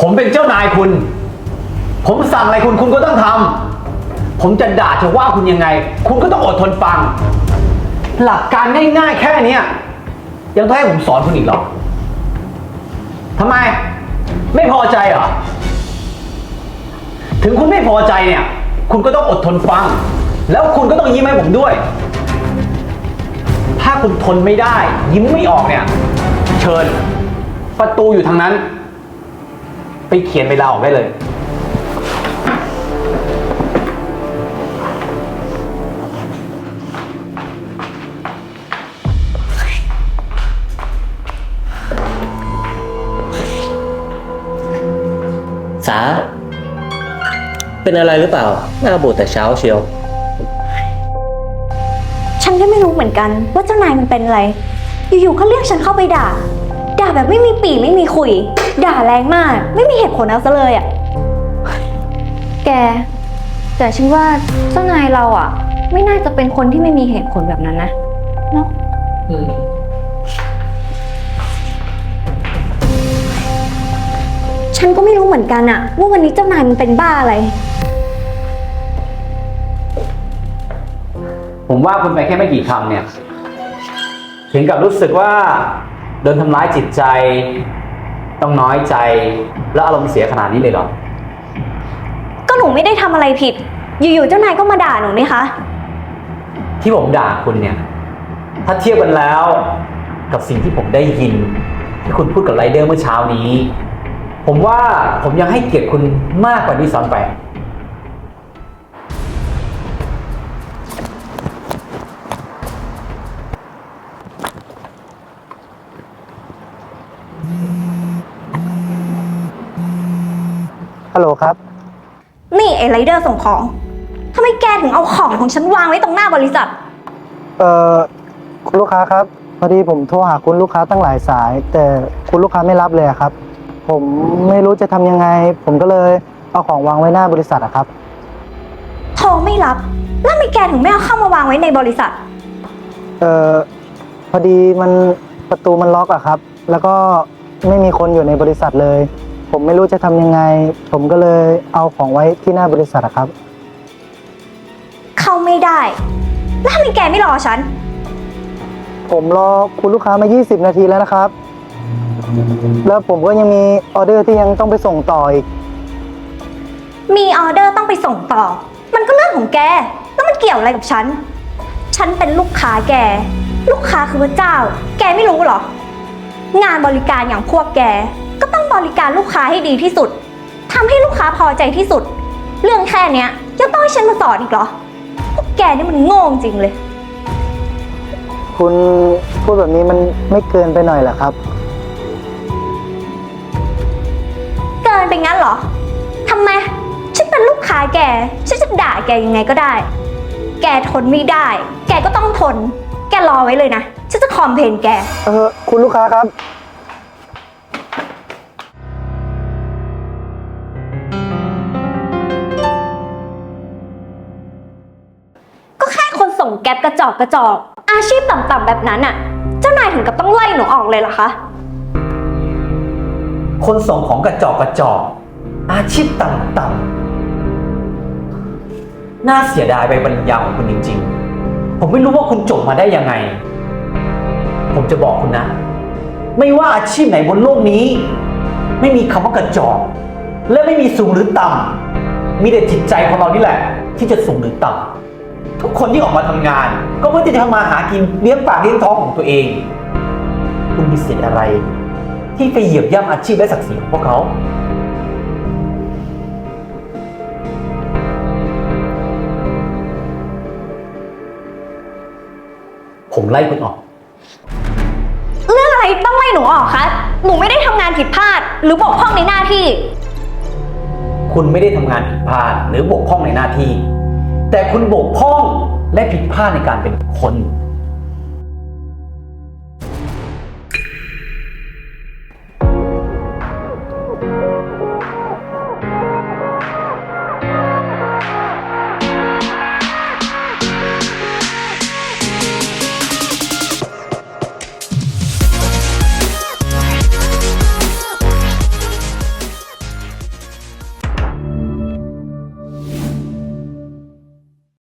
ผมเป็นเจ้านายคุณ ผมสั่งอะไรคุณคุณก็ต้องทำ ผมจะด่าจะว่าคุณยังไง คุณก็ต้องอดทนฟัง หลักการง่ายๆ แค่เนี้ยยังต้องให้ผมสอนคุณอีกเหรอทำไม ไม่พอใจเหรอ ถึงคุณไม่พอใจเนี่ย คุณก็ต้องอดทนฟัง แล้วคุณก็ต้องยิ้มให้ผมด้วย ถ้าคุณทนไม่ได้ ยิ้มไม่ออกเนี่ย เชิญ ประตูอยู่ทางนั้น ไปเขียนเวลาออกได้เลย สา เป็นอะไรหรือเปล่า หน้าบูดแต่เช้าเชียว ฉันก็ไม่รู้เหมือนกันว่าเจ้านายมันเป็นอะไร อยู่ๆก็เรียกฉันเข้าไปด่า ด่าแบบไม่มีปีไม่มีคุย ด่าแรงมาก ไม่มีเหตุผลเอาซะเลยอะ แก แต่ฉันว่าเจ้านายเราอะ ไม่น่าจะเป็นคนที่ไม่มีเหตุผลแบบนั้นนะเนาะฉันก็ไม่รู้เหมือนกันอะว่าวันนี้เจ้านายมันเป็นบ้าอะไร ผมว่าคุณไปแค่ไม่กี่คำเนี่ย ถึงกับรู้สึกว่าโดนทำร้ายจิตใจ ต้องน้อยใจแล้วอารมณ์เสียขนาดนี้เลยเหรอ ก็หนูไม่ได้ทำอะไรผิด อยู่ๆเจ้านายก็มาด่าหนูนี่คะที่ผมด่าคุณเนี่ย ถ้าเทียบกันแล้ว กับสิ่งที่ผมได้ยิน ที่คุณพูดกับไรเดอร์เมื่อเช้านี้ ผมว่าผมยังให้เกียรติคุณมากกว่านี้ซ้ำไป ฮัลโหลครับ นี่ไอ้ไรเดอร์ส่งของทำไมแกถึงเอาของของฉันวางไว้ตรงหน้าบริษัท เอ่อคุณลูกค้าครับ พอดีผมโทรหาคุณลูกค้าตั้งหลายสาย แต่คุณลูกค้าไม่รับเลยอะครับ ผมไม่รู้จะทำยังไง ผมก็เลยเอาของวางไว้หน้าบริษัทอะครับ โทรไม่รับ แล้วทำไมแกถึงไม่เอาเข้ามาวางไว้ในบริษัท เอ่อพอดีมันประตูมันล็อกอะครับ แล้วก็ไม่มีคนอยู่ในบริษัทเลย ผมไม่รู้จะทำยังไง ผมก็เลยเอาของไว้ที่หน้าบริษัทอะครับ เข้าไม่ได้ แล้วทำไมแกไม่รอฉัน ผมรอคุณลูกค้ามา 20 นาทีแล้วนะครับ แล้วผมก็ยังมีออเดอร์ที่ยังต้องไปส่งต่ออีก มีออเดอร์ต้องไปส่งต่อ มันก็เรื่องของแก แล้วมันเกี่ยวอะไรกับฉัน ฉันเป็นลูกค้าแก ลูกค้าคือพระเจ้า แกไม่รู้เหรอ งานบริการอย่างพวกแก ก็ต้องบริการลูกค้าให้ดีที่สุดทำให้ลูกค้าพอใจที่สุด เรื่องแค่เนี้ยยังต้องให้ฉันมาสอนอีกเหรอพวกแกนี่มันโง่จริงเลย คุณพูดแบบนี้มันไม่เกินไปหน่อยเหรอครับ เกินไปงั้นเหรอทำไม ฉันเป็นลูกค้าแก ฉันจะด่าแกยังไงก็ได้ แกทนไม่ได้ แกก็ต้องทน แกรอไว้เลยนะ ฉันจะคอมเพลนแก เออคุณลูกค้าครับ แก๊ปกระจอกกระจอก อาชีพต่ำๆแบบนั้นน่ะเจ้านายถึงกับต้องไล่หนูออกเลยเหรอคะ คนส่งของกระจอกกระจอก อาชีพต่ำๆน่าเสียดายไปบรรยาของคุณจริง ๆ ผมไม่รู้ว่าคุณจบมาได้ยังไง ผมจะบอกคุณนะ ไม่ว่าอาชีพไหนบนโลกนี้ ไม่มีคำว่ากระจอก และไม่มีสูงหรือต่ำมีแต่จิตใจของเรานี่แหละ ที่จะสูงหรือต่ำ คนที่ออกมาทำงาน ก็เพื่อที่จะทำมาหากินเลี้ยงปากเลี้ยงท้องของตัวเอง คุณมีสิทธิ์อะไร ที่ไปเหยียบย่ำอาชีพและศักดิ์ศรีของพวกเขา ผมไล่คุณออก เรื่องอะไรต้องไล่หนูออกคะ หนูไม่ได้ทำงานผิดพลาด หรือบกพร่องในหน้าที่ คุณไม่ได้ทำงานผิดพลาดหรือบกพร่องในหน้าที่ แต่คุณบกพร่องและผิดพลาดในการเป็นคน